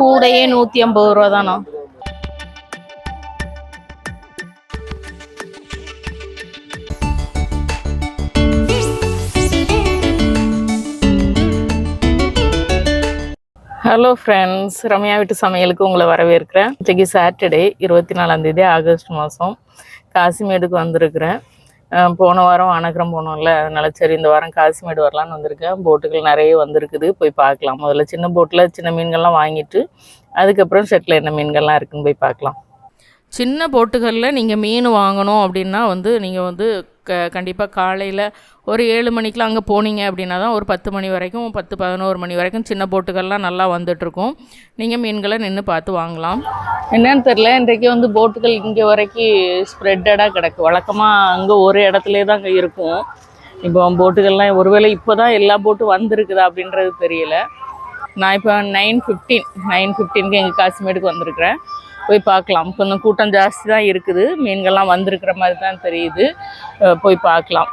கூடையே நூற்றி ஐம்பது ரூபா தானா ஹலோ ஃப்ரெண்ட்ஸ் ரம்யா வீட்டு சமையலுக்கு உங்களை வரவேற்கிறேன். இன்றைக்கி சாட்டர்டே இருபத்தி நாலாந்தேதி ஆகஸ்ட் மாதம். காசிமேடுக்கு வந்திருக்கிறேன். போன வாரம் அனகரம் போனோம்ல அதனால சரி இந்த வாரம் காசிமேடு வரலான்னு வந்திருக்கேன். போட்டுகள் நிறைய வந்திருக்குது போய் பார்க்கலாம். முதல்ல சின்ன போட்டில் சின்ன மீன்கள்லாம் வாங்கிட்டு அதுக்கப்புறம் செட்டில் என்ன மீன்கள்லாம் இருக்குன்னு போய் பார்க்கலாம். சின்ன போட்டுகளில் நீங்கள் மீன் வாங்கணும் அப்படின்னா வந்து நீங்கள் வந்து க கண்டிப்பாக காலையில் ஒரு ஏழு மணிக்கெலாம் அங்கே போனீங்க அப்படின்னா தான் ஒரு பத்து மணி வரைக்கும் பத்து பதினோரு மணி வரைக்கும் சின்ன போட்டுகள்லாம் நல்லா வந்துட்டுருக்கும். நீங்கள் மீன்களை நின்று பார்த்து வாங்கலாம். என்னன்னு தெரில இன்றைக்கு வந்து போட்டுகள் இங்கே வரைக்கும் ஸ்ப்ரெட்டடாக கிடக்கு. வழக்கமாக அங்கே ஒரு இடத்துலே தான் அங்கே இருக்கும். இப்போ போட்டுகள்லாம் ஒருவேளை இப்போ தான் எல்லா போட்டும் வந்திருக்குதா அப்படின்றது தெரியல. நான் இப்போ நைன் ஃபிஃப்டீன் நைன் ஃபிஃப்டீனுக்கு எங்கள் காசிமேடுக்கு வந்திருக்கிறேன். போய் பார்க்கலாம். கொஞ்சம் கூட்டம் ஜாஸ்தி தான் இருக்குது. மீன்கள்லாம் வந்திருக்கிற மாதிரி தான் தெரியுது. போய் பார்க்கலாம்.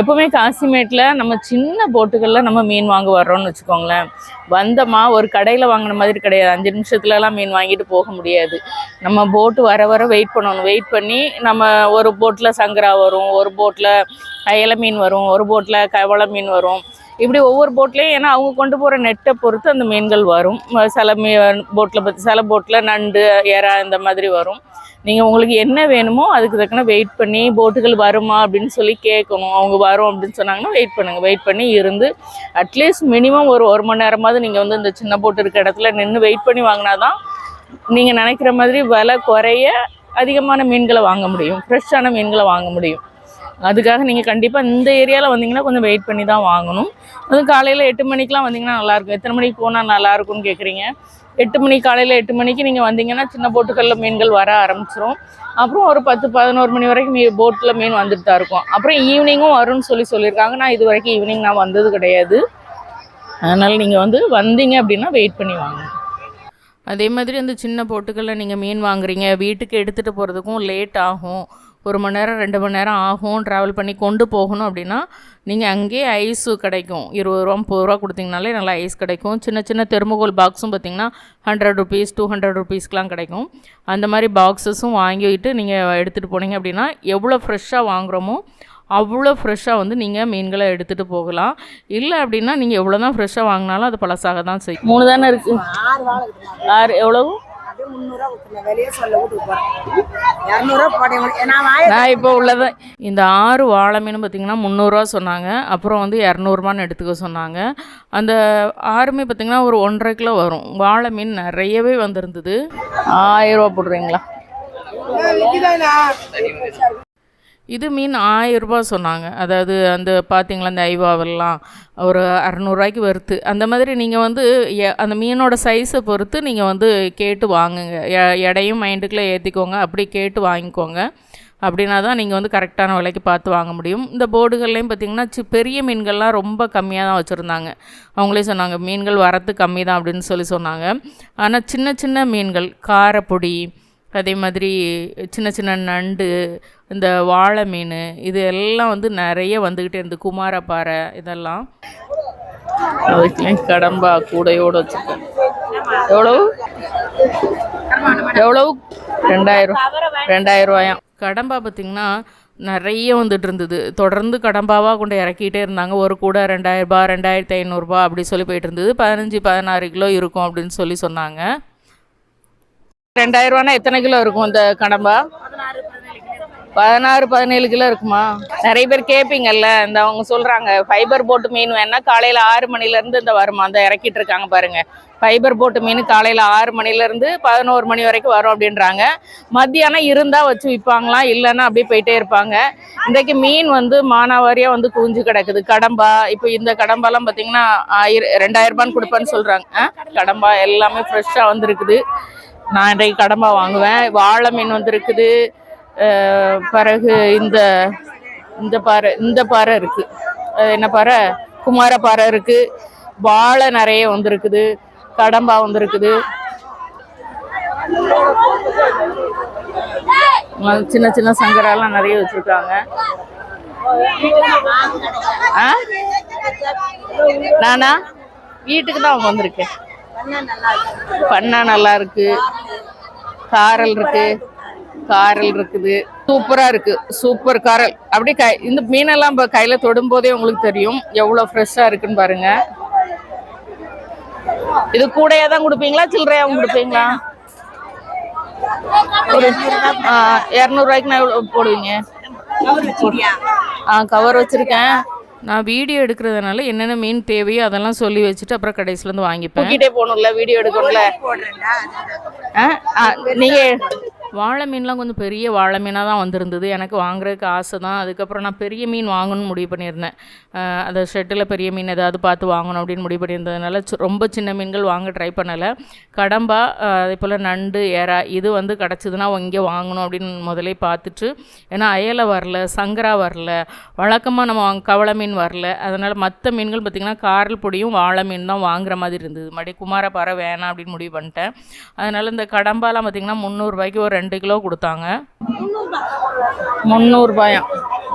எப்போவுமே காசிமேட்டில் நம்ம சின்ன போட்டுகளில் நம்ம மீன் வாங்க வர்றோம்னு வச்சுக்கோங்களேன். வந்தோமா ஒரு கடையில் வாங்கின மாதிரி கிடையாது. அஞ்சு நிமிஷத்துலலாம் மீன் வாங்கிட்டு போக முடியாது. நம்ம போட்டு வர வர வெயிட் பண்ணணும். வெயிட் பண்ணி நம்ம ஒரு போட்டில் சங்கரா வரும் ஒரு போட்டில் அயல மீன் வரும் ஒரு போட்டில் கவள மீன் வரும். இப்படி ஒவ்வொரு போட்லேயும் ஏன்னா அவங்க கொண்டு போகிற நெட்டை பொறுத்து அந்த மீன்கள் வரும். சில மீ போட்டில் பற்றி சில போட்டில் நண்டு எறா இந்த மாதிரி வரும். நீங்கள் உங்களுக்கு என்ன வேணுமோ அதுக்கு தக்கன வெயிட் பண்ணி போட்டுகள் வருமா அப்படின்னு சொல்லி கேட்கணும். அவங்க வரும் அப்படின்னு சொன்னாங்கன்னா வெயிட் பண்ணுங்கள் வெயிட் பண்ணி இருந்து அட்லீஸ்ட் மினிமம் ஒரு ஒரு மணி நேரமாவது நீங்கள் வந்து இந்த சின்ன போட்டு இருக்க இடத்துல நின்று வெயிட் பண்ணி வாங்கினா தான் நீங்கள் நினைக்கிற மாதிரி விலை குறைய அதிகமான மீன்களை வாங்க முடியும். ஃப்ரெஷ்ஷான மீன்களை வாங்க முடியும். அதுக்காக நீங்கள் கண்டிப்பாக இந்த ஏரியாவில் வந்தீங்கன்னா கொஞ்சம் வெயிட் பண்ணி தான் வாங்கணும். அதுவும் காலையில் எட்டு மணிக்கெலாம் வந்தீங்கன்னா நல்லாயிருக்கும் எத்தனை மணிக்கு போனால் நல்லாயிருக்கும்னு கேட்குறீங்க எட்டு மணி காலையில் எட்டு மணிக்கு நீங்கள் வந்தீங்கன்னா சின்ன போட்டுகளில் மீன்கள் வர ஆரம்பிச்சிரும். அப்புறம் ஒரு பத்து பதினோரு மணி வரைக்கும் மீ போட்டில் மீன் வந்துட்டு தான் இருக்கும். அப்புறம் ஈவினிங்கும் வரும்னு சொல்லி சொல்லியிருக்காங்க. நான் இது வரைக்கும் ஈவினிங் நான் வந்தது கிடையாது. அதனால் நீங்கள் வந்து வந்தீங்க அப்படின்னா வெயிட் பண்ணி வாங்க. அதே மாதிரி அந்த சின்ன போட்டுகளில் நீங்கள் மீன் வாங்குறீங்க. வீட்டுக்கு எடுத்துகிட்டு போகிறதுக்கும் லேட் ஆகும். ஒரு மணி நேரம் ரெண்டு மணி நேரம் ஆகும் ட்ராவல் பண்ணி கொண்டு போகணும் அப்படின்னா நீங்கள் அங்கேயே ஐஸு கிடைக்கும். இருபது ரூபா முப்பது ரூபா கொடுத்தீங்கனாலே நல்லா ஐஸ் கிடைக்கும். சின்ன சின்ன தெர்மோகோல் பாக்ஸும் பார்த்தீங்கன்னா ஹண்ட்ரட் ருபீஸ் டூ ஹண்ட்ரட் ருபீஸ்க்கெலாம் கிடைக்கும். அந்த மாதிரி பாக்ஸஸும் வாங்கிட்டு நீங்கள் எடுத்துகிட்டு போனீங்க அப்படின்னா எவ்வளோ ஃப்ரெஷ்ஷாக வாங்குகிறோமோ அவ்வளோ ஃப்ரெஷ்ஷாக வந்து நீங்கள் மீன்களை எடுத்துகிட்டு போகலாம். இல்லை அப்படின்னா நீங்கள் எவ்வளோ தான் ஃப்ரெஷ்ஷாக வாங்கினாலும் அது பழசாக தான் செய்யும். மூணு தானே இருக்குது ஆறு எவ்வளவு? அது முந்நூறுரூவா கொடுத்துருங்க. வெளியே சொல்ல வீட்டுக்கு போகிறேன் இரநூறுவா போட முடியும் நான் வாய நான் இப்போ உள்ளதை இந்த ஆறு வாழை மீன் பார்த்தீங்கன்னா முந்நூறுரூவா சொன்னாங்க. அப்புறம் வந்து இரநூறுபான்னு எடுத்துக்க சொன்னாங்க. அந்த ஆறுமே பார்த்தீங்கன்னா ஒரு ஒன்றரை கிலோ வரும். வாழை மீன் நிறையவே வந்திருந்தது. ஆயிரம் ரூபா போடுறீங்களா? இது மீன் ஆயிரரூபா சொன்னாங்க. அதாவது அந்த பார்த்தீங்களா அந்த ஐவாவெல்லாம் ஒரு அறநூறுவாய்க்கு வருது அந்த மாதிரி நீங்கள் வந்து எ- அந்த மீனோட சைஸை பொறுத்து நீங்கள் வந்து கேட்டு வாங்குங்க. எ- எடையும் மைண்டுக்குள்ளே ஏற்றிக்கோங்க அப்படி கேட்டு வாங்கிக்கோங்க. அப்படின்னா தான் நீங்கள் வந்து கரெக்டான விலைக்கு பார்த்து வாங்க முடியும். இந்த போர்டுகள்லேயும் பார்த்தீங்கன்னா சி பெரிய மீன்கள்லாம் ரொம்ப கம்மியாக தான் வச்சுருந்தாங்க. அவங்களே சொன்னாங்க மீன்கள் வரத்து கம்மி தான் அப்படின்னு சொல்லி சொன்னாங்க. ஆனால் சின்ன சின்ன மீன்கள் காரப்பொடி அதே மாதிரி சின்ன சின்ன நண்டு இந்த வாழை மீன் இது எல்லாம் வந்து நிறைய வந்துக்கிட்டே இருந்து குமாரப்பாறை இதெல்லாம். அதுக்குலாம் கடம்பா கூடையோடு வச்சுருக்கேன் எவ்வளவு? எவ்வளவு? ரெண்டாயிரம் ரெண்டாயிரம் ரூபாயாம் கடம்பா பார்த்திங்கன்னா நிறைய வந்துட்டு இருந்தது. தொடர்ந்து கடம்பாவாக கொண்டு இறக்கிட்டே இருந்தாங்க. ஒரு கூட ரெண்டாயிரரூபா ரெண்டாயிரத்தி ஐநூறுரூபா அப்படி சொல்லி போயிட்டு இருந்தது. பதினஞ்சு பதினாறு கிலோ இருக்கும் அப்படின்னு சொல்லி சொன்னாங்க. ரெண்டாயிரம் ரூபானா எத்தனை கிலோ இருக்கும் இந்த கடம்பா? பதினாறு பதினேழு கிலோ இருக்குமா? நிறைய பேர் கேட்பீங்கல்ல இந்த அவங்க சொல்றாங்க ஃபைபர் போட்டு மீன் வேணா காலையில ஆறு மணில இருந்து இந்த வருமா? அந்த இறக்கிட்டு இருக்காங்க பாருங்க. ஃபைபர் போட்டு மீன் காலையில ஆறு மணில இருந்து பதினோரு மணி வரைக்கும் வரும் அப்படின்றாங்க. மத்தியானம் இருந்தா வச்சு விற்பாங்களாம் இல்லைன்னா அப்படியே போயிட்டே இருப்பாங்க. இன்றைக்கு மீன் வந்து மானாவாரியா வந்து குஞ்சு கிடக்குது. கடம்பா இப்போ இந்த கடம்பாலாம் பார்த்தீங்கன்னா ஆயிரம் ரெண்டாயிரம் ரூபான்னு கொடுப்பேன்னு சொல்றாங்க. கடம்பா எல்லாமே ஃப்ரெஷ்ஷாக வந்திருக்குது. நான் இன்றைக்கு கடம்பா வாங்குவேன். வாழை மீன் வந்துருக்குது பிறகு இந்த இந்த பாறை இந்த பாறை இருக்குது என்ன பாறை? குமார பாறை இருக்கு. வாழை நிறைய வந்திருக்குது கடம்பா வந்திருக்குது சின்ன சின்ன சங்கரெல்லாம் நிறைய வச்சிருக்காங்க. ஆ? நானா? வீட்டுக்கு தான் வந்திருக்கேன். பண்ணா நல்லா இருக்கு காரல் இருக்கு. காரல் இருக்குது. சூப்பரா இருக்கு. சூப்பர் காரல். அப்படியே கை இந்த மீனெல்லாம் இப்போ கையில தொடும்போதே உங்களுக்கு தெரியும் எவ்வளோ ஃப்ரெஷ்ஷா இருக்குன்னு பாருங்க. இது கூடையா தான் கொடுப்பீங்களா சில்லறையாவும் கொடுப்பீங்களா? ஒரு இரநூறுவாய்க்கு நான் எவ்வளோ போடுவீங்க? ஆ கவர் வச்சிருக்கேன். நான் வீடியோ எடுக்கிறதுனால என்னென்ன மீன் தேவையோ அதெல்லாம் சொல்லி வச்சுட்டு அப்புறம் கடைசிலேருந்து வாங்கிப்பேன். போகணும்ல வீடியோ எடுக்கணும்ல? போடுறேன்டா ஆ ஆ, நீங்க வாழை மீன்லாம் கொஞ்சம் பெரிய வாழை மீனாக தான் வந்திருந்தது. எனக்கு வாங்குறதுக்கு ஆசை தான். அதுக்கப்புறம் நான் பெரிய மீன் வாங்கணும்னு முடிவு பண்ணியிருந்தேன். அந்த ஷெட்டில் பெரிய மீன் ஏதாவது பார்த்து வாங்கணும் அப்படின்னு முடிவு பண்ணியிருந்ததுனால ரொம்ப சின்ன மீன்கள் வாங்க ட்ரை பண்ணலை. கடம்பா அதே போல் நண்டு ஏரா இது வந்து கிடச்சிதுன்னா இங்கே வாங்கணும் அப்படின்னு முதலே பார்த்துட்டு ஏன்னா அயலை வரல சங்கரா வரல வழக்கமாக நம்ம வாங்க கவளை மீன் வரல. அதனால் மற்ற மீன்கள் பார்த்திங்கன்னா காரல் பொடியும் வாழை மீன் தான் வாங்குற மாதிரி இருந்தது. மறுபடியும் குமாரப்பாறை வேணாம் அப்படின்னு முடிவு பண்ணிட்டேன். அதனால் இந்த கடம்பாலாம் பார்த்திங்கன்னா முந்நூறுபாய்க்கு ஒரு ரெண்டு கிலோ கொடுத்தாங்க. முந்நூறுபாயாம்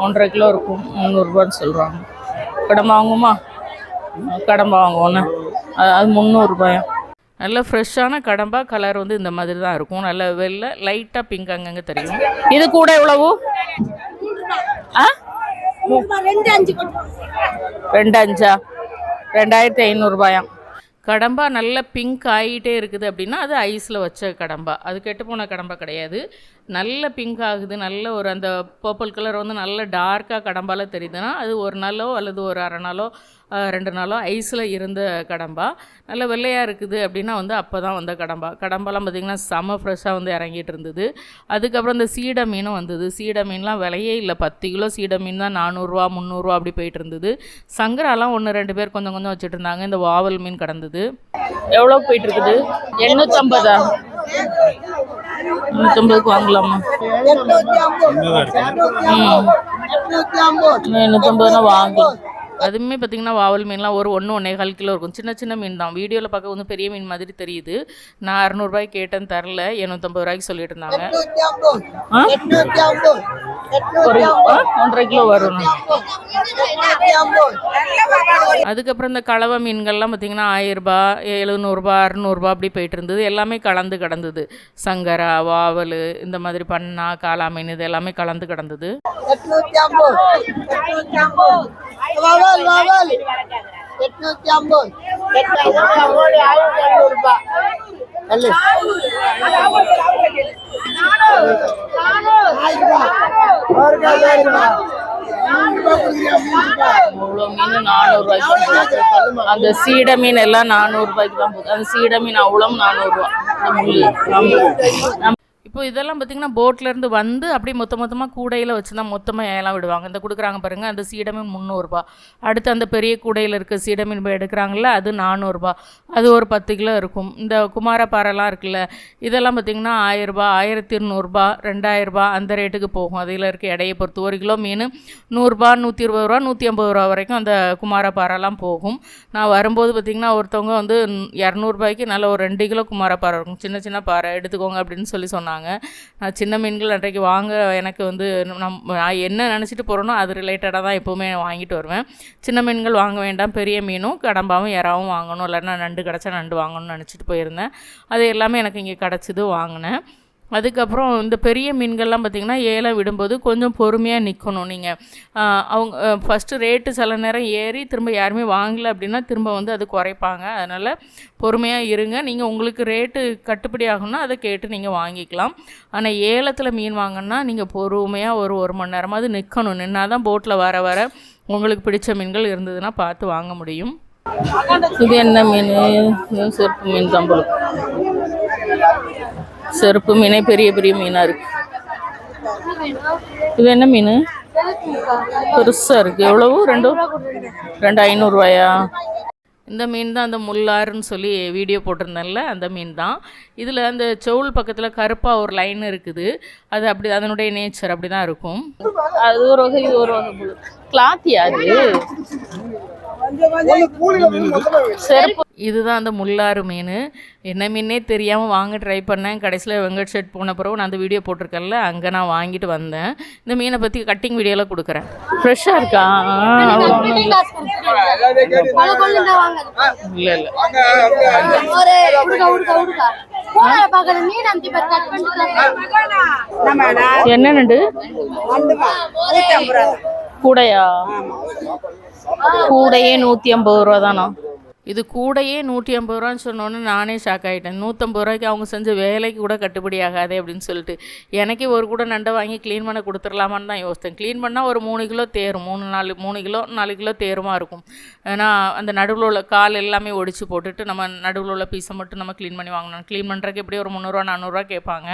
ஒன்றரை கிலோ இருக்கும். முந்நூறுபான்னு சொல்கிறாங்க கடம்பா வாங்குமா? கடம்பா வாங்குவோண்ணே அது முந்நூறுபாயாம் நல்ல ஃப்ரெஷ்ஷான கடம்பா கலர் வந்து இந்த மாதிரி தான் இருக்கும். நல்ல வெள்ளை லைட்டாக பிங்க் அங்கங்கே தெரியும்? இது கூட எவ்வளவு? ஆ? ரெண்டு அஞ்சு கொண்டு ரெண்டு அஞ்சா? ரெண்டாயிரத்தி ஐநூறுபாயாம் கடம்பா நல்ல பிங்க் ஆகிட்டே இருக்குது அப்படின்னா அது ஐஸில் வச்ச கடம்பா. அது கெட்டுப்போன கடம்பா கிடையாது. நல்ல பிங்க் ஆகுது. நல்ல ஒரு அந்த பர்பிள் கலர் வந்து நல்ல டார்க்காக கடம்பால தெரியுதுன்னா அது ஒரு நாளோ அல்லது ஒரு அரை நாளோ ரெண்டு நாளோ ஐஸில் இருந்த கடம்பா. நல்ல வெள்ளையாக இருக்குது அப்படின்னா வந்து அப்போ தான் வந்த கடம்பா. கடம்பாலாம் பார்த்திங்கன்னா செம ஃப்ரெஷ்ஷாக வந்து இறங்கிட்டு இருந்தது. அதுக்கப்புறம் இந்த சீடை மீனும் வந்தது. சீடை மீன்லாம் விலையே இல்லை. பத்து கிலோ சீடை மீன் தான் நானூறுரூவா முந்நூறுரூவா அப்படி போயிட்டு இருந்தது. சங்கராலாம் ஒன்று ரெண்டு பேர் கொஞ்சம் கொஞ்சம் வச்சுட்டு இருந்தாங்க. இந்த வாவல் மீன் கடந்தது. எவ்வளோ போயிட்டு இருக்குது? எண்ணூற்றம்பதா எண்ணூற்றம்பதுக்கு வாங்கலாமா? எண்ணூற்றம்பதுனா வாங்கி. அதுவுமே பார்த்தீங்கன்னா வாவல் மீன்லாம் ஒரு ஒன்று ஒன்றே கால் கிலோ இருக்கும். சின்ன சின்ன மீன் தான். வீடியோவில் பார்க்க வந்து பெரிய மீன் மாதிரி தெரியுது. நான் அறநூறுபாய்க்கு கேட்டேன் தரல. எண்ணூற்றம்பது ரூபாய்க்கு சொல்லிட்டு இருந்தாங்க ஒரு ஒன்றரை கிலோ வரும் அதுக்கப்புறம் இந்த கலவை மீன்கள்லாம் பார்த்திங்கன்னா ஆயிரரூபா எழுநூறுபா அறநூறுபா அப்படி போயிட்டு இருந்தது எல்லாமே கலந்து கிடந்தது. சங்கரா வாவல் இந்த மாதிரி பண்ணா காளா மீன் இது எல்லாமே கலந்து கிடந்தது. வவல் வவல் எட்நூத்தி ஐம்பது எட்நூத்தி ஐம்பது ஆயிரத்தி ஐநூறு ரூபாய் அந்த சீடை மீன் எல்லாம் நானூறுரூபாய்க்கு தான் போகுது அந்த சீடை மீன் அவ்வளோ நானூறுரூவா இப்போ இதெல்லாம் பார்த்தீங்கன்னா போட்லேருந்து வந்து அப்படியே மொத்த மொத்தமாக கூடையில் வச்சு தான் மொத்தமாக ஏலம் விடுவாங்க. இந்த கொடுக்குறாங்க பாருங்கள் அந்த சீடமீன் முந்நூறுரூபா அடுத்து அந்த பெரிய கூடையில் இருக்க சீடமீன் போய் எடுக்கிறாங்கல்ல அது நானூறுரூபா அது ஒரு பத்து கிலோ இருக்கும். இந்த குமாரப்பாறைலாம் இருக்குல்ல இதெல்லாம் பார்த்திங்கன்னா ஆயிரரூபா ஆயிரத்தி இருநூறுபா ரெண்டாயிரரூபா அந்த ரேட்டுக்கு போகும். அதில் இருக்க எடையை பொறுத்து ஒரு கிலோ மீன் நூறுரூபா நூற்றி இருபது ரூபா நூற்றி ஐம்பது ரூபா வரைக்கும் அந்த குமாரப்பாறைலாம் போகும். நான் வரும்போது பார்த்திங்கன்னா ஒருத்தவங்க வந்து இரநூறுபாய்க்கு நல்ல ஒரு ரெண்டு கிலோ குமாரப்பாறை இருக்கும். சின்ன சின்ன பாறை எடுத்துக்கோங்க அப்படின்னு சொல்லி சொன்னாங்க. நான் சின்ன மீன்கள் அன்றைக்கு வாங்க எனக்கு வந்து நம் நான் என்ன நினச்சிட்டு போகிறேனோ அது ரிலேட்டடாக தான் எப்போவுமே வாங்கிட்டு வருவேன். சின்ன மீன்கள் வாங்க வேண்டாம் பெரிய மீனும் கடம்பாவும் இறாவும் வாங்கணும். இல்லைன்னா நண்டு கிடச்சா நண்டு வாங்கணும்னு நினச்சிட்டு போயிருந்தேன். அது எல்லாமே எனக்கு இங்கே கிடச்சிது வாங்கினேன். அதுக்கப்புறம் இந்த பெரிய மீன்கள்லாம் பார்த்திங்கன்னா ஏலம் விடும்போது கொஞ்சம் பொறுமையாக நிற்கணும் நீங்கள் அவங்க ஃபஸ்ட்டு ரேட்டு சில நேரம் ஏறி திரும்ப யாருமே வாங்கலை அப்படின்னா திரும்ப வந்து அது குறைப்பாங்க. அதனால் பொறுமையாக இருங்க. நீங்கள் உங்களுக்கு ரேட்டு கட்டுப்படி ஆகும்னா அதை கேட்டு நீங்கள் வாங்கிக்கலாம். ஆனால் ஏலத்தில் மீன் வாங்கினா நீங்கள் பொறுமையாக ஒரு ஒரு மணி நேரமாவது நிற்கணும் நின்னா தான் போட்டில் வர வர உங்களுக்கு பிடிச்ச மீன்கள் இருந்ததுன்னா பார்த்து வாங்க முடியும். இது என்ன மீன்? இது மீன் மீன் தம்பளும் செருப்பு மீனே பெரிய பெரிய மீனாக இருக்கு. இது என்ன மீன்? பெருசாக இருக்கு. எவ்வளவு? ரெண்டு? ரெண்டு ஐநூறுரூவாயா இந்த மீன் தான் அந்த முள்ளாறுன்னு சொல்லி வீடியோ போட்டிருந்தேன்ல அந்த மீன் தான். இதில் அந்த செவுள் பக்கத்தில் கருப்பாக ஒரு லைன் இருக்குது. அது அப்படி அதனுடைய நேச்சர் அப்படி தான் இருக்கும். அது ஒரு வகை இது ஒரு வகை கிளாத்தியா அது? இதுதான் அந்த முள்ளாறு மீன். என்ன மீனே தெரியாமல் வாங்க ட்ரை பண்ணேன். கடைசியில் வெங்கட் ஷெட் போன பிறகு நான் அந்த வீடியோ போட்டிருக்கேன்ல அங்கே நான் வாங்கிட்டு வந்தேன். இந்த மீனை பற்றி கட்டிங் வீடியோவில் கொடுக்குறேன். ஃப்ரெஷ்ஷாக இருக்கா? இல்லை இல்லை. என்ன நண்டு கூடையா? கூடையே நூற்றி ஐம்பது ரூபா தானா இது கூடையே நூற்றி ஐம்பது ரூபான்னு சொன்னோன்னே நானே ஷாக் ஆகிட்டேன் நூற்றம்பது ரூபாய்க்கு அவங்க செஞ்ச வேலைக்கு கூட கட்டுப்படி ஆகாதே அப்படின்னு சொல்லிட்டு. எனக்கே ஒரு கூட நண்டை வாங்கி க்ளீன் பண்ண கொடுத்துடலாமான்னு தான் யோசித்தேன். க்ளீன் பண்ணால் ஒரு மூணு கிலோ தேரும். மூணு நாலு மூணு கிலோ நாலு கிலோ தேருமா இருக்கும். ஏன்னா அந்த நடுவில் உள்ள கால் எல்லாமே ஒடிச்சு போட்டுட்டு நம்ம நடுவில் உள்ள பீஸை மட்டும் நம்ம க்ளீன் பண்ணி வாங்கணும். க்ளீன் பண்ணுறதுக்கு எப்படியும் ஒரு முந்நூறுரூவா நானூறுரூவா கேட்பாங்க.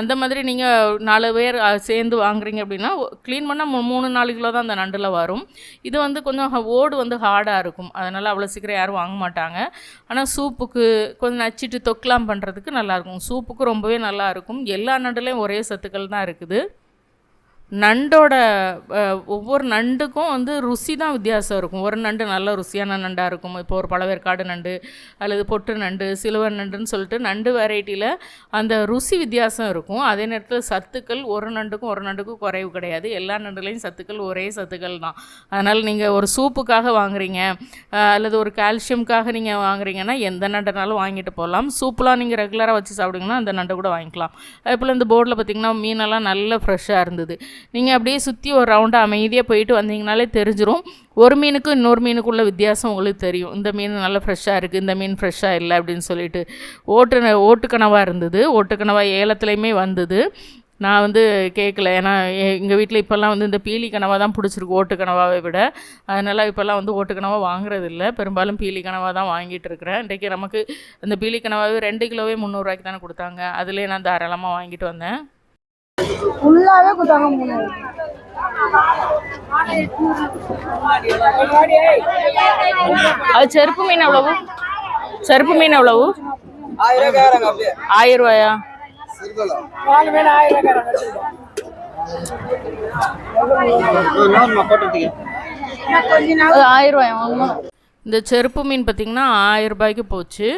அந்த மாதிரி நீங்கள் நாலு பேர் சேர்ந்து வாங்குறீங்க அப்படின்னா க்ளீன் பண்ணால் மூணு நாலு கிலோ தான் அந்த நண்டில் வரும். இது வந்து கொஞ்சம் ஓடு வந்து ஹார்டாக இருக்கும். அதனால் அவ்வளோ சீக்கிரம் யாரும் வாங்க மாட்டாங்க ஆனால் சூப்புக்கு கொஞ்சம் நச்சிட்டு தொக்கலாம் பண்ணுறதுக்கு நல்லாயிருக்கும் சூப்புக்கு ரொம்பவே நல்லாயிருக்கும் எல்லா நண்டுலேயும் ஒரே சத்துக்கள் தான் இருக்குது. நண்டோட ஒவ்வொரு நண்டுக்கும் வந்து ருசி தான் வித்தியாசம் இருக்கும். ஒரு நண்டு நல்ல ருசியான நண்டாக இருக்கும். இப்போ ஒரு பழவேற்காடு நண்டு அல்லது பொட்டு நண்டு சிலுவன் நண்டுன்னு சொல்லிட்டு நண்டு வெரைட்டியில் அந்த ருசி வித்தியாசம் இருக்கும். அதே நேரத்தில் சத்துக்கள் ஒரு நண்டுக்கும் ஒரு நண்டுக்கும் குறைவு கிடையாது. எல்லா நண்டுலேயும் சத்துக்கள் ஒரே சத்துக்கள் தான். அதனால் நீங்கள் ஒரு சூப்புக்காக வாங்குறீங்க அல்லது ஒரு கால்சியம்காக நீங்கள் வாங்குறீங்கன்னா எந்த நண்டுனாலும் வாங்கிட்டு போகலாம் சூப்லாம் நீங்கள் ரெகுலராக வச்சு சாப்பிடுங்கன்னா அந்த நண்டை கூட வாங்கிக்கலாம். அதே போல் இந்த போர்டில் பார்த்திங்கன்னா மீனெல்லாம் நல்ல ஃப்ரெஷ்ஷாக இருந்தது. நீங்கள் அப்படியே சுற்றி ஒரு ரவுண்டாக அமைதியாக போயிட்டு வந்தீங்கனாலே தெரிஞ்சிடும் ஒரு மீனுக்கும் இன்னொரு மீனுக்குள்ள வித்தியாசம் உங்களுக்கு தெரியும். இந்த மீன் நல்லா ஃப்ரெஷ்ஷாக இருக்குது இந்த மீன் ஃப்ரெஷ்ஷாக இல்லை அப்படின்னு சொல்லிட்டு. ஓட்டு ஓட்டுக்கனவாக இருந்தது. ஓட்டுக்கனவா ஏலத்துலேயுமே வந்தது. நான் வந்து கேட்கல ஏன்னா எங்கள் வீட்டில் இப்போல்லாம் வந்து இந்த பீலி கனவாக தான் பிடிச்சிருக்கு ஓட்டு கனவாவை விட. அதனால் இப்போல்லாம் வந்து ஓட்டு கனவாக வாங்குறது இல்லை பெரும்பாலும் பீலி கனவாக தான் வாங்கிட்டு இருக்கிறேன். இன்றைக்கி நமக்கு அந்த பீலி கனவாவே ரெண்டு கிலோவே முந்நூறுரூவாய்க்கு தானே கொடுத்தாங்க. அதுலேயே நான் தாராளமாக வாங்கிட்டு வந்தேன். ஃபுல்லாவே கொடுத்தாங்க மூணு. அது செருப்பு மீன் எவ்வளவு? செருப்பு மீன் எவ்வளவு? ஆயிரம் ரூபாயா? ஆயிரம் ரூபாயா? வாங்கணும் இந்த செருப்பு மீன் பார்த்திங்கன்னா ஆயிரம் ரூபாய்க்கு போச்சு.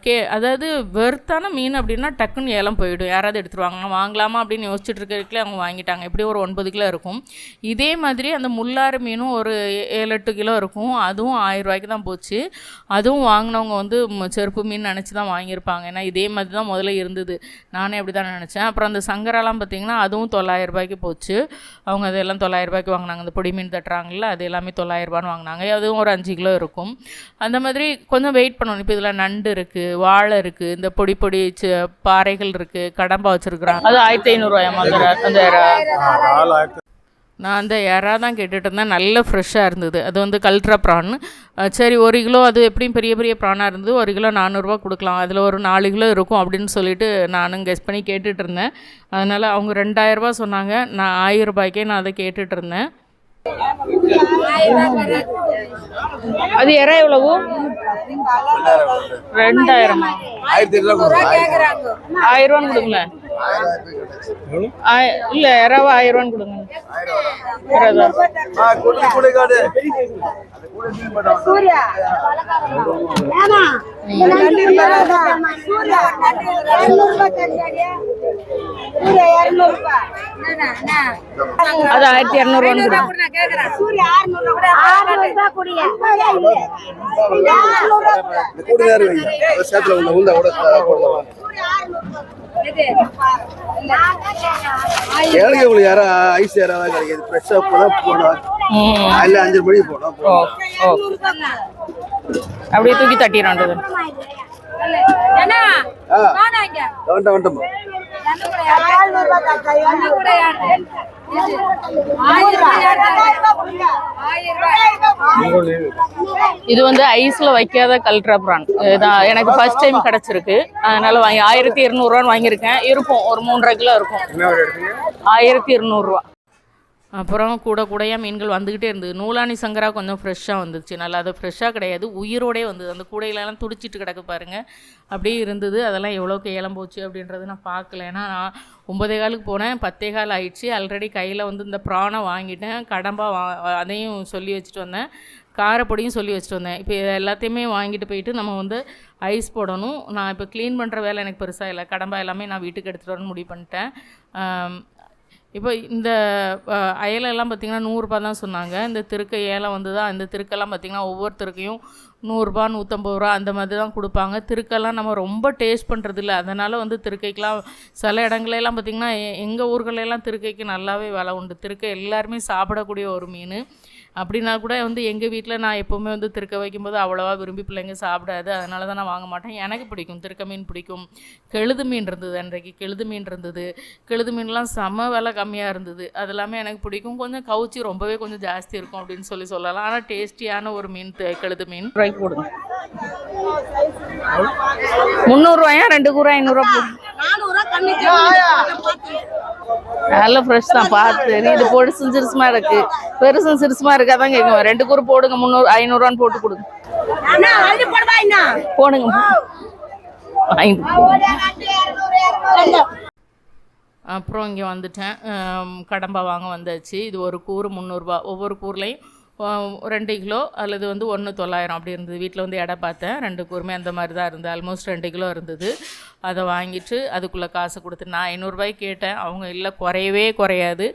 கே அதாவது வெறுத்தான மீன் அப்படின்னா டக்குன்னு ஏலம் போயிடும். யாராவது எடுத்துருவாங்க வாங்கலாமா அப்படின்னு யோசிச்சுட்டு இருக்கிறதுக்குள்ளே அவங்க வாங்கிட்டாங்க. எப்படி ஒரு ஒன்பது கிலோ இருக்கும். இதே மாதிரி அந்த முள்ளாறு மீனும் ஒரு ஏழு எட்டு கிலோ இருக்கும். அதுவும் ஆயிரம் ரூபாய்க்கு தான் போச்சு. அதுவும் வாங்கினவங்க வந்து ம- செருப்பு மீன் நினச்சி தான் வாங்கியிருப்பாங்க. ஏன்னா இதே மாதிரி தான் முதல்ல இருந்தது. நானே அப்படி தான் நினச்சேன். அப்புறம் அந்த சங்கராலாம் பார்த்திங்கன்னா அதுவும் தொள்ளாயிரம் ரூபாய்க்கு போச்சு. அவங்க அதெல்லாம் தொள்ளாயிரம் ரூபாய்க்கு வாங்கினாங்க. அந்த பொடி மீன் தட்டுறாங்கல்ல அது எல்லாமே தொள்ளாயிரம் ரூபான்னு வாங்கினாங்க. அதுவும் ஒரு அஞ்சு கிலோ இருக்கும். அந்த மாதிரி கொஞ்சம் வெயிட் பண்ணணும். இப்போ இதில் நண்டு இருக்குது வாழை இருக்குது இந்த பொடி பொடி சி- பாறைகள் இருக்குது கடம்பா வச்சுருக்குறாங்க. அது ஆயிரத்தி ஐநூறுரூவாயாமா அந்த நான் அந்த எறா தான் கேட்டுட்டு இருந்தேன். நல்ல ஃப்ரெஷ்ஷாக இருந்தது. அது வந்து கல்ட்ரா ப்ரான் சரி ஒரு கிலோ அது எப்படியும் பெரிய பெரிய ப்ரானாக இருந்தது. ஒரு கிலோ நானூறுரூவா கொடுக்கலாம். அதில் ஒரு நாலு கிலோ இருக்கும் அப்படின்னு சொல்லிட்டு நானும் கெஸ் பண்ணி கேட்டுட்டு இருந்தேன். அதனால் அவங்க ரெண்டாயிரரூபா சொன்னாங்க. நான் ஆயிரம் ரூபாய்க்கே நான் அதை கேட்டுட்டு இருந்தேன். அது எறா எவ்வளவு? ரெண்டாயிரமா? ஆயிரத்தி ஆயிரம் ரூபான்னு கொடுங்களேன் இல்ல இரவா ஆயிரம் ரூபான்னு கொடுங்க சூர்யா. ஏமா இருநூறு இருநூறு அது ஆயிரத்தி எனக்கு உங்களுக்கு யாரா ஐஸ் யாராவது கிடைக்காது. ஃப்ரெஷ்ஷாக போனால் ம் அதில் அஞ்சு மணிக்கு ஓ அப்படியே தூக்கி வந்துட்டேன் வந்துட்டோம். இது வந்து ஐஸில் வைக்காத கல்ட்ரா ப்ரான் இதான் எனக்கு ஃபர்ஸ்ட் டைம் கிடச்சிருக்கு. அதனால வாங்கி ஆயிரத்தி இரநூறுவான்னு வாங்கியிருக்கேன். இருக்கும் ஒரு மூன்றரை கிலோ இருக்கும். ஆயிரத்தி இரநூறுவா. அப்புறம் கூட கூடையாக மீன்கள் வந்துக்கிட்டே இருந்தது. நூலானி சங்கரா கொஞ்சம் ஃப்ரெஷ்ஷாக வந்துச்சு. நல்லா அது ஃப்ரெஷ்ஷாக கிடையாது. உயிரோடே வந்தது. அந்த கூடையிலலாம் துடிச்சிட்டு கிடக்கு பாருங்கள் அப்படியே இருந்தது. அதெல்லாம் எவ்வளோக்கு ஏலம் போச்சு அப்படின்றது நான் பார்க்கல. ஏன்னா நான் ஒம்பதே காலுக்கு போனேன். பத்தே கால் ஆயிடுச்சு. ஆல்ரெடி கையில் வந்து இந்த ப்ரானை வாங்கிட்டேன். கடம்பாக வா அதையும் சொல்லி வச்சுட்டு வந்தேன். காரப்பொடியும் சொல்லி வச்சுட்டு வந்தேன். இப்போ இது எல்லாத்தையுமே வாங்கிட்டு போயிட்டு நம்ம வந்து ஐஸ் போடணும். நான் இப்போ க்ளீன் பண்ணுற வேலை எனக்கு பெருசாக இல்லை. கடம்பா எல்லாமே நான் வீட்டுக்கு எடுத்துகிட்டு வரணும்னு முடிவு பண்ணிட்டேன். இப்போ இந்த அயலெல்லாம் பார்த்திங்கன்னா நூறுரூபா தான் சொன்னாங்க. இந்த திருக்கை ஏலம் வந்து தான் இந்த திருக்கெல்லாம் பார்த்திங்கன்னா ஒவ்வொரு திருக்கையும் நூறுரூபா நூற்றம்பது ரூபா அந்த மாதிரி தான் கொடுப்பாங்க. திருக்கெல்லாம் நம்ம ரொம்ப டேஸ்ட் பண்ணுறது இல்லை அதனால் வந்து திருக்கைக்கெலாம் சில இடங்களெல்லாம் பார்த்திங்கன்னா எங்கள் ஊர்களெல்லாம் திருக்கைக்கு நல்லாவே விலை உண்டு. திருக்கை எல்லாருமே சாப்பிடக்கூடிய ஒரு மீன். அப்படின்னா கூட வந்து எங்கள் வீட்டில் நான் எப்போவுமே வந்து திருக்க வைக்கும்போது அவ்வளோவா விரும்பி பிள்ளைங்க சாப்பிடாது. அதனால தான் நான் வாங்க மாட்டேன். எனக்கு பிடிக்கும். திருக்க மீன் பிடிக்கும். கெழுது மீன் இருந்தது அன்றைக்கு. கெழுது மீன் இருந்தது. கெழுது மீன்லாம் செம விலை கம்மியாக இருந்தது. அது எல்லாமே எனக்கு பிடிக்கும். கொஞ்சம் கவுச்சி ரொம்பவே கொஞ்சம் ஜாஸ்தி இருக்கும் அப்படின்னு சொல்லி சொல்லலாம். ஆனால் டேஸ்டியான ஒரு மீன் கெழுது மீன். ரூபாய்க்கு போடுங்க. முந்நூறுரூவாயா ரெண்டு கூறு ஐநூறுரூவா நல்ல ஃப்ரெஷ் தான் பார்த்து இது பொடிசும் சிறுசுமா இருக்கு. பெருசும் சிறுசுமா இருக்கா தான் கேட்குவேன் ரெண்டு கூறு போடுங்க முந்நூறு ஐநூறுரூவான்னு போட்டு கொடுங்க. போடுங்க. வாங்கிட்டு அப்புறம் இங்கே வந்துட்டேன். கடம்பா வாங்க வந்தாச்சு. இது ஒரு கூறு முந்நூறுரூபா ஒவ்வொரு கூர்லையும் ரெண்டு கிலோ அல்லது வந்து ஒன்று தொள்ளாயிரம் அப்படி இருந்தது. வீட்டில் வந்து எடை பார்த்தேன். ரெண்டு கூறுமே அந்த மாதிரி தான் இருந்தது. ஆல்மோஸ்ட் ரெண்டு கிலோ இருந்தது. அதை வாங்கிட்டு அதுக்குள்ளே காசு கொடுத்து நான் ஐநூறுரூபாய்க்கு கேட்டேன். அவங்க இல்லை குறையவே குறையாது.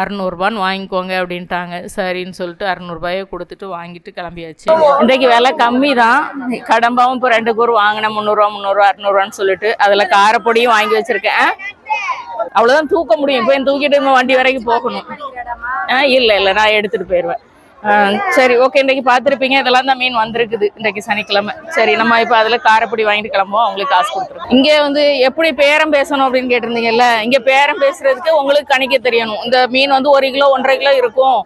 அறநூறுபான்னு வாங்கிக்கோங்க அப்படின்ட்டாங்க. சரின்னு சொல்லிட்டு அறநூறுபாயை கொடுத்துட்டு வாங்கிட்டு கிளம்பியாச்சு. இன்றைக்கு விலை கம்மி தான். கடம்பாவும் இப்போ ரெண்டு கூறு வாங்கினேன். முந்நூறுரூவா முந்நூறுரூவா அறநூறுவான்னு சொல்லிட்டு அதில் காரப்பொடியும் வாங்கி வச்சுருக்கேன். அவ்வளோதான் தூக்க முடியும். இப்போ தூக்கிட்டு வண்டி வரைக்கும் போகணும். ஆ இல்லை இல்லை நான் எடுத்துகிட்டு போயிடுவேன் சரி ஓகே இன்றைக்கு பார்த்துருப்பீங்க. இதெல்லாம் தான் மீன் வந்திருக்குது இன்றைக்கு சனிக்கிழமை. சரி நம்ம இப்போ அதில் காரப்பொடி வாங்கிட்டு கிளம்புவோம். அவங்களுக்கு காசு கொடுத்துருவோம். இங்கே வந்து எப்படி பேரம் பேசணும் அப்படின்னு கேட்டிருந்தீங்கல்ல இங்கே பேரம் பேசுறதுக்கு உங்களுக்கு கணிக்க தெரியணும். இந்த மீன் வந்து ஒரு கிலோ ஒன்றரை கிலோ இருக்கும்.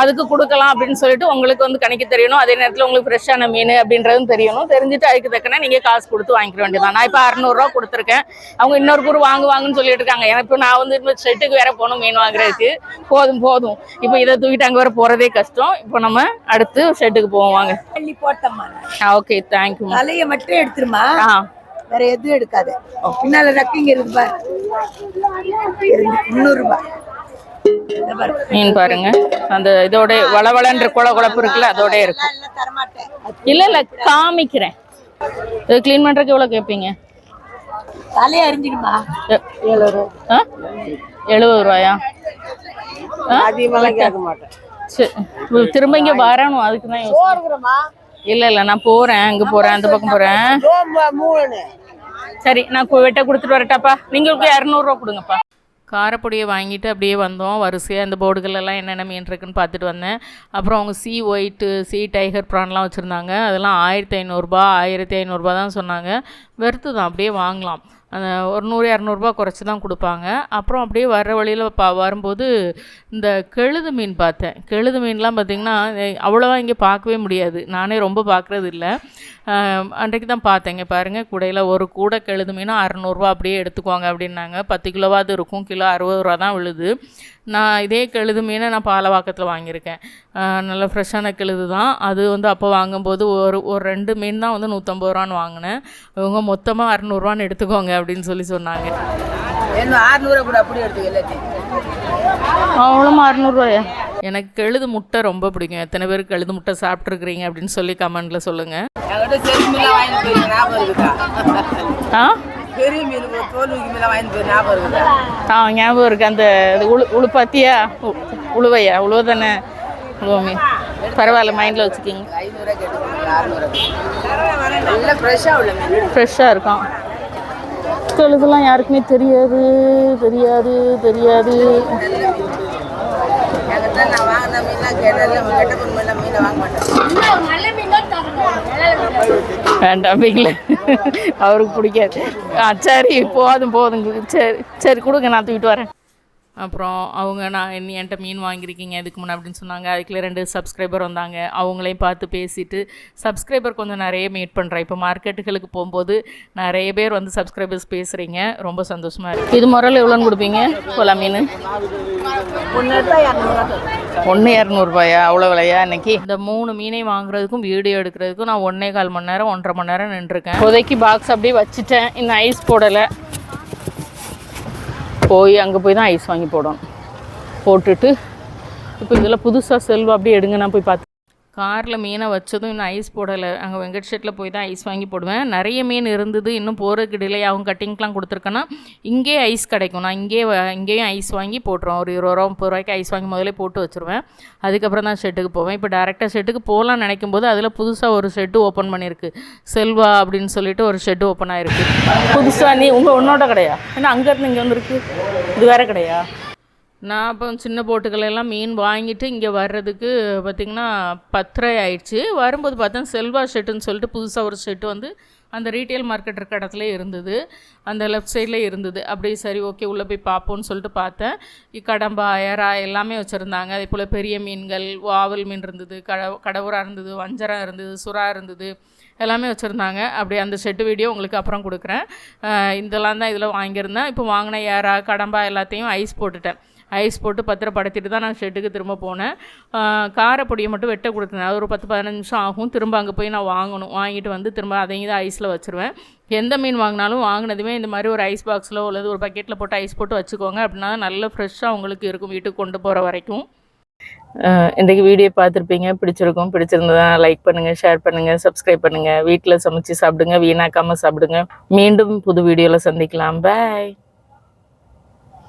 அதுக்கு கொடுக்கலாம் அப்படின்னு சொல்லிட்டு உங்களுக்கு வந்து கணிக்க தெரியணும். அதே நேரத்தில் உங்களுக்கு ஃப்ரெஷ்ஷான மீன் அப்படின்றதும் தெரியணும். தெரிஞ்சுட்டு அதுக்கு தக்கன நீங்கள் காசு கொடுத்து வாங்கிக்க வேண்டியதான் நான் இப்போ அறநூறுவா கொடுத்துருக்கேன். அவங்க இன்னொரு கூறு வாங்குவாங்கன்னு சொல்லிட்டு இருக்காங்க. எனக்கு இப்போ நான் வந்து இப்போ ஷெட்டுக்கு வேற போகணும் மீன் வாங்குறதுக்கு. போதும் போதும். இப்போ இதை தூக்கிட்டு அங்கே வர போகிறதே கஷ்டம். இப்போ நம்ம அடுத்து ஷெட்டுக்கு போவோம். வாங்க. அள்ளி போட்டம்மா ஓகே தேங்க்யூ தலையை மட்டும் எடுத்துருமா? ஆ. வேற எதுவும் எடுக்காது. பின்னால ரக்கிங் இருக்கு பாரு. முந்நூறு ரூபாய். இந்த பாரு. மீன் பாருங்க. அந்த இதோட வளவளன்ற குழ குழப்பு இருக்குல்ல அதோட இருக்கு. இல்ல, இல்ல காமிக்கிறேன். இது க்ளீன் பண்றதுக்கு எவ்வளவு கேட்பீங்க தலையை அறிஞ்சிடுமா? எழுபது ரூபாயா? திரும்ப இங்க வரணும் அதுக்கு தான் யோசி- போறதுமா இல்ல இல்ல நான் போறேன் அங்க போறேன் அந்த பக்கம் போறேன். சரி நான் வெட்ட கொடுத்துட்டு வரட்டாப்பா நீங்களுக்கு இரநூறுவா கொடுங்கப்பா. காரப்பொடியை வாங்கிட்டு அப்படியே வந்தோம். வரிசையாக இந்த போர்டுகளெல்லாம் என்னென்ன மீன் இருக்குன்னு பார்த்துட்டு வந்தேன். அப்புறம் அவங்க சி ஒயிட்டு சி டைகர் ப்ரான்லாம் வச்சுருந்தாங்க. அதெல்லாம் ஆயிரத்தி ஐநூறுரூபா ஆயிரத்தி ஐநூறுரூபா தான் சொன்னாங்க. வெறுத்து தான் அப்படியே வாங்கலாம். அந்த ஒரு நூறு இரநூறுபா குறைச்சி தான் கொடுப்பாங்க. அப்புறம் அப்படியே வர்ற வழியில் பா வரும்போது இந்த கெழுது மீன் பார்த்தேன். கெழுது மீன்லாம் பார்த்திங்கன்னா அவ்வளோவா இங்கே பார்க்கவே முடியாது. நானே ரொம்ப பார்க்குறது இல்லை. அன்றைக்கு தான் பார்த்தேங்க. பாருங்கள் கூடையில் ஒரு கூடை கெழுது மீனாக அறநூறுவா அப்படியே எடுத்துக்குவாங்க அப்படின்னாங்க. பத்து கிலோவாது இருக்கும். கிலோ அறுபது ரூபா தான் விழுது. நான் இதே கெழுது மீனை நான் பாலவாக்கத்தில் வாங்கியிருக்கேன். நல்ல ஃப்ரெஷ்ஷான கெழுது தான். அது வந்து அப்போ வாங்கும்போது ஒரு ஒரு ரெண்டு மீன் தான் வந்து நூற்றம்பது ரூபான்னு வாங்கினேன். இவங்க மொத்தமாக அறநூறுவான்னு எடுத்துக்கோங்க அப்படின்னு சொல்லி சொன்னாங்க. அவ்வளோமா அறநூறுவாயா எனக்கு கெழுது முட்டை ரொம்ப பிடிக்கும். எத்தனை பேர் கெழுது முட்டை சாப்பிட்ருக்குறீங்க அப்படின்னு சொல்லி கமெண்ட்டில் சொல்லுங்கள் ஆ? பெரிய மீன் தோல் வைக்க மீன் போய் ஞாபகம் இருக்குதா? ஆ ஞாபகம் இருக்கு. அந்த இது உழு உழுப்பாத்தியா? உழுவையா? உழுவ தானே உழுவ மீன் பரவாயில்ல மைண்டில் வச்சுக்கிங்க. நல்ல ஃப்ரெஷ்ஷாக உள்ள மீன். ஃப்ரெஷ்ஷாக இருக்கும். கெழுதுலாம் யாருக்குமே தெரியாது தெரியாது தெரியாது. நான் வாங்கின மீன்லாம் கேட்டதில்ல கெட்ட பொண்ணு மீன்லாம் மீனை வாங்க மாட்டேன். வேண்டாம் அவருக்கு பிடிக்காது. ஆ சரி போதும் போதுங்க சரி சரி கொடுங்க நான் தூக்கிட்டு வரேன். அப்புறம் அவங்க நான் என்ன என்கிட்ட மீன் வாங்கியிருக்கீங்க இதுக்கு முன்னே அப்படின்னு சொன்னாங்க. அதுக்குள்ளே ரெண்டு சப்ஸ்கிரைபர் வந்தாங்க. அவங்களையும் பார்த்து பேசிட்டு சப்ஸ்கிரைபர் கொஞ்சம் நிறைய மீட் பண்ணுறேன் இப்போ மார்க்கெட்டுகளுக்கு போகும்போது நிறைய பேர் வந்து சப்ஸ்கிரைபர்ஸ் பேசுகிறீங்க ரொம்ப சந்தோஷமாக இருக்குது இது முறையில் எவ்வளோன்னு கொடுப்பீங்க? கொலா மீன்? ஒன்று ஒன்று இரநூறுபாயா? அவ்வளோ விலையா இன்னைக்கு? இந்த மூணு மீனை வாங்குறதுக்கும் வீடியோ எடுக்கிறதுக்கும் நான் ஒன்றே கால் மணி நேரம் ஒன்றரை மணி நேரம் நின்றுருக்கேன். இப்போதைக்கு பாக்ஸ் அப்படியே வச்சுட்டேன். இன்னும் ஐஸ் போடலை. போய் அங்கே போய் தான் ஐஸ் வாங்கி போடணும். போட்டுட்டு இப்போ இதில் புதுசாக செல்வா அப்படியே எடுங்க நான் போய் பார்த்து காரில் மீனை வச்சதும் இன்னும் ஐஸ் போடலை. அங்கே வெங்கட் ஷெட்டில் போய் தான் ஐஸ் வாங்கி போடுவேன். நிறைய மீன் இருந்தது. இன்னும் போகிறதுக்கு டிலே ஆகும். கட்டிங்க்கெலாம் கொடுத்துருக்கேன்னா இங்கேயே ஐஸ் கிடைக்கும். நான் இங்கேயே இங்கேயும் ஐஸ் வாங்கி போட்டுருவேன். ஒரு இருபது ரூபா முப்பது ரூபாய்க்கு ஐஸ் வாங்கி முதலே போட்டு வச்சுருவேன். அதுக்கப்புறம் தான் ஷெட்டுக்கு போவேன். இப்போ டேரெக்டாக ஷெட்டுக்கு போகலான்னு நினைக்கும் போது அதில் புதுசாக ஒரு ஷெட்டு ஓப்பன் பண்ணியிருக்கு. செல்வா அப்படின்னு சொல்லிட்டு ஒரு ஷெட்டு ஓப்பன் ஆகிருக்கு புதுசாக நீ உங்கள் உன்னோட கடையா? ஏன்னா அங்கேருந்து இங்கே வந்திருக்கு. இது வேறு கடையா? நான் அப்போ சின்ன போட்டுகளெல்லாம் மீன் வாங்கிட்டு இங்கே வர்றதுக்கு பார்த்திங்கன்னா பத்தரை ஆயிடுச்சு. வரும்போது பார்த்தா செல்வா ஷெட்டுன்னு சொல்லிட்டு புதுசாக ஒரு ஷெட்டு வந்து அந்த ரீட்டைல் மார்க்கெட் இருக்க இடத்துல இருந்தது. அந்த லெஃப்ட் சைடில் இருந்தது. அப்படியே சரி ஓகே உள்ளே போய் பார்ப்போம்னு சொல்லிட்டு பார்த்தேன். கடம்பா எறா எல்லாமே வச்சுருந்தாங்க. அதே போல் பெரிய மீன்கள் வாவல் மீன் இருந்தது கட கடவுரா இருந்தது வஞ்சரம் இருந்தது சுறா இருந்தது எல்லாமே வச்சுருந்தாங்க. அப்படி அந்த செட்டு வீடியோ உங்களுக்கு அப்புறம் கொடுக்குறேன். இதெல்லாம் தான் இதில் வாங்கியிருந்தேன். இப்போ வாங்கின ஏரா கடம்பா எல்லாத்தையும் ஐஸ் போட்டுட்டேன். ஐஸ் போட்டு பத்திரப்படுத்திட்டு தான் நான் ஷெட்டுக்கு திரும்ப போனேன். காரப்பொடியை மட்டும் வெட்ட கொடுத்தேன். அது ஒரு பத்து பதினஞ்சு நிமிஷம் ஆகும். திரும்ப அங்கே போய் நான் வாங்கணும். வாங்கிட்டு வந்து திரும்ப அதையும் தான் ஐஸில் வச்சுருவேன். எந்த மீன் வாங்கினாலும் வாங்கினதுமே இந்த மாதிரி ஒரு ஐஸ் பாக்ஸில் அல்லது ஒரு பக்கெட்டில் போட்டு ஐஸ் போட்டு வச்சுக்கோங்க. அப்படின்னா நல்ல ஃப்ரெஷ்ஷாக உங்களுக்கு இருக்கும் வீட்டுக்கு கொண்டு போகிற வரைக்கும். இன்றைக்கு வீடியோ பார்த்துருப்பீங்க. பிடிச்சிருக்கும். பிடிச்சிருந்ததா லைக் பண்ணுங்கள் ஷேர் பண்ணுங்கள் சப்ஸ்கிரைப் பண்ணுங்கள் வீட்டில் சமைச்சு சாப்பிடுங்க வீணாக்காமல் சாப்பிடுங்க. மீண்டும் புது வீடியோவில் சந்திக்கலாம். பாய்